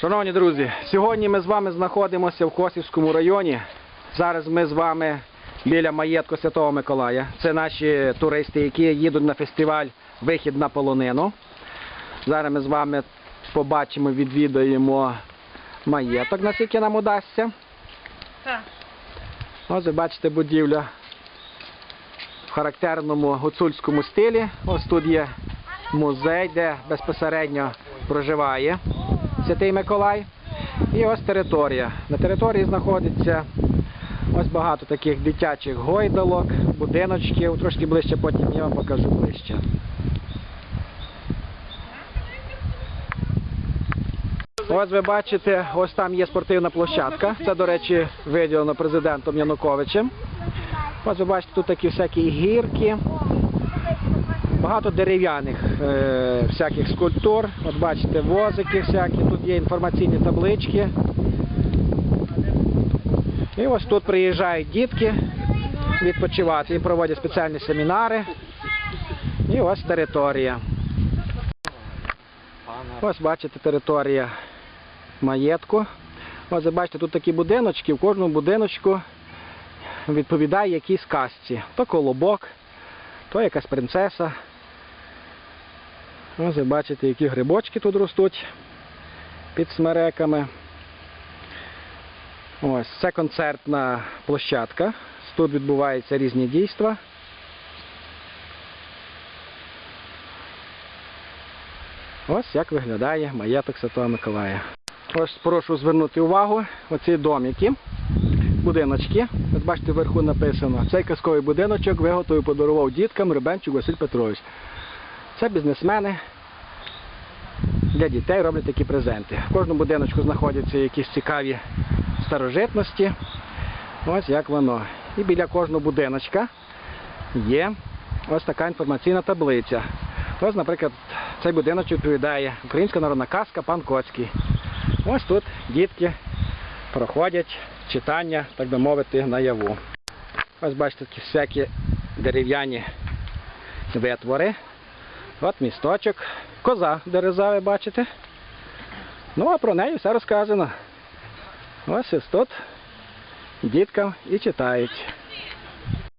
Шановні друзі, сьогодні ми з вами знаходимося в Косівському районі. Зараз ми з вами біля маєтку Святого Миколая. Це наші туристи, які їдуть на фестиваль Вихід на полонину. Зараз ми з вами побачимо, відвідаємо маєток, наскільки нам удасться. Так. Ось ви бачите будівля в характерному гуцульському стилі. Ось тут є музей, де безпосередньо проживає Святий Миколай. І ось територія. На території знаходиться ось багато таких дитячих гойдалок, будиночків. Трошки ближче потім я вам покажу ближче. Ось ви бачите, ось там є спортивна площадка. Це, до речі, виділено президентом Януковичем. Ось ви бачите, тут такі всякі гірки, багато дерев'яних е, всяких скульптур. От бачите, возики всякі, тут є інформаційні таблички. І ось тут приїжджають дітки відпочивати. Їм проводять спеціальні семінари. І ось територія. Ось бачите територія маєтку. Ось бачите, тут такі будиночки, в кожному будиночку відповідає якійсь казці. То колобок, то якась принцеса. Ось ви бачите, які грибочки тут ростуть під смереками. Ось це концертна площадка. Тут відбуваються різні дійства. Ось як виглядає маєток Святого Миколая. Ось прошу звернути увагу, оці домики, будиночки. От бачите, вверху написано, цей казковий будиночок виготовив подарував діткам Рибенчук Василь Петрович. Це бізнесмени для дітей роблять такі презенти. В кожному будиночку знаходяться якісь цікаві старожитності. Ось як воно. І біля кожного будиночка є ось така інформаційна таблиця. Ось, наприклад, цей будиночок відповідає українська народна казка Пан Коцький. Ось тут дітки проходять читання, так би мовити, наяву. Ось бачите такі всякі дерев'яні витвори. От місточок, коза дереза, бачите. Ну, а про неї все розказано. Ось ось тут діткам і читають.